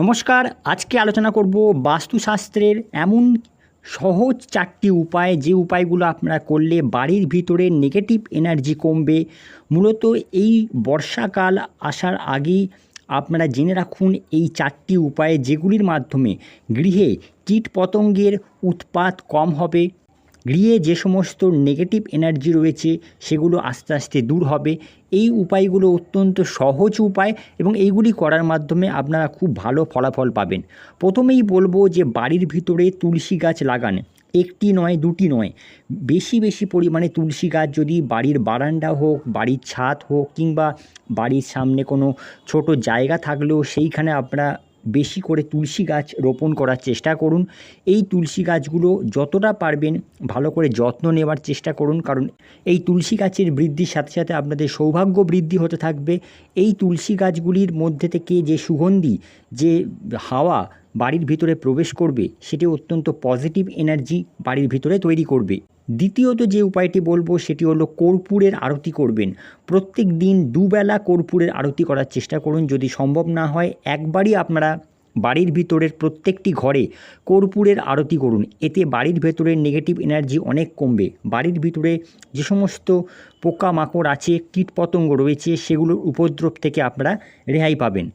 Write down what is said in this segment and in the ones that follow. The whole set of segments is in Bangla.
নমস্কার, আজকে আলোচনা করব বাস্তুশাস্ত্রের এমন সহজ চারটি উপায়, যে উপায়গুলো আপনারা করলে বাড়ির ভিতরে নেগেটিভ এনার্জি কমবে। মূলত এই বর্ষাকাল আসার আগেই আপনারা জেনে রাখুন এই চারটি উপায়, যেগুলির মাধ্যমে গৃহে কীটপতঙ্গের উৎপাত কম হবে। গৃহে যে সমস্ত নেগেটিভ এনার্জি রয়েছে, সেগুলো আস্তে আস্তে দূর হবে। এই উপায়গুলো অত্যন্ত সহজ উপায় এবং এইগুলি করার মাধ্যমে আপনারা খুব ভালো ফলাফল পাবেন। প্রথমেই বলব যে বাড়ির ভিতরে তুলসী গাছ লাগান। একটি নয়, দুটি নয়। বেশি বেশি পরিমাণে তুলসী গাছ যদি বাড়ির বারান্দা হোক, বাড়ির ছাদ হোক কিংবা বাড়ির সামনে কোনো ছোট জায়গা থাকলেও সেইখানে আপনারা বেশি করে তুলসী গাছ রোপণ করার চেষ্টা করুন। এই তুলসী গাছগুলো যতটা পারবেন ভালো করে যত্ন নেওয়ার চেষ্টা করুন, কারণ এই তুলসী গাছের বৃদ্ধির সাথে সাথে আপনাদের সৌভাগ্য বৃদ্ধি হতে থাকবে। এই তুলসী গাছগুলির মধ্যে থেকে যে সুগন্ধি যে হাওয়া বাড়ির ভিতরে প্রবেশ করবে, সেটি অত্যন্ত পজিটিভ এনার্জি বাড়ির ভিতরে তৈরি করবে। দ্বিতীয়ত যে উপায়টি বলব, সেটি হলো কর্পূরের আরতি করবেন। প্রত্যেক দিন দুবেলা কর্পূরের আরতি করার চেষ্টা করুন। যদি সম্ভব না হয়, একবারই আপনারা বাড়ির ভিতরের প্রত্যেকটি ঘরে কর্পূরের আরতি করুন। এতে বাড়ির ভেতরের নেগেটিভ এনার্জি অনেক কমবে। বাড়ির ভিতরে যে সমস্ত পোকামাকড় আছে, কীটপতঙ্গ রয়েছে, সেগুলোর উপদ্রব থেকে আপনারা রেহাই পাবেন।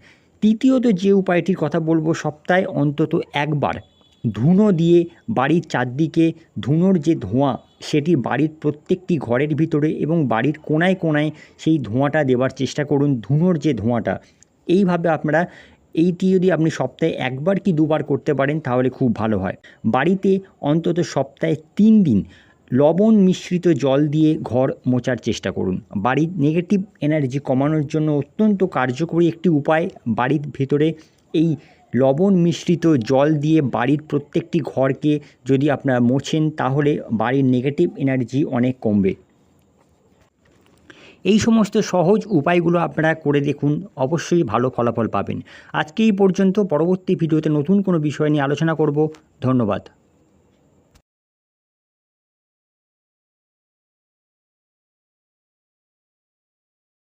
তৃতীয়ত যে উপায়টির কথা বলব সপ্তাহে অন্তত একবার, ধুনো দিয়ে বাড়ির চারদিকে ধুনোর যে ধোঁয়া, সেটি বাড়ির প্রত্যেকটি ঘরের ভিতরে এবং বাড়ির কোনায় কোনায় সেই ধোঁয়াটা দেওয়ার চেষ্টা করুন, ধুনোর যে ধোঁয়াটা। এইভাবে আপনারা, এইটি যদি আপনি সপ্তাহে একবার কি দুবার করতে পারেন, তাহলে খুব ভালো হয়। বাড়িতে অন্তত সপ্তাহে তিন দিন লবণ মিশ্রিত জল দিয়ে ঘর মোচার চেষ্টা করুন। বাড়ির নেগেটিভ এনার্জি কমানোর জন্য অত্যন্ত কার্যকরী একটি উপায় বাড়ির ভেতরে এই লবণ মিশ্রিত জল দিয়ে বাড়ির প্রত্যেকটি ঘরকে যদি আপনারা মোছেন, তাহলে বাড়ির নেগেটিভ এনার্জি অনেক কমবে। এই সমস্ত সহজ উপায়গুলো আপনারা করে দেখুন, অবশ্যই ভালো ফলাফল পাবেন। আজকে এই পর্যন্ত, পরবর্তী ভিডিওতে নতুন কোনো বিষয় নিয়ে আলোচনা করব। ধন্যবাদ।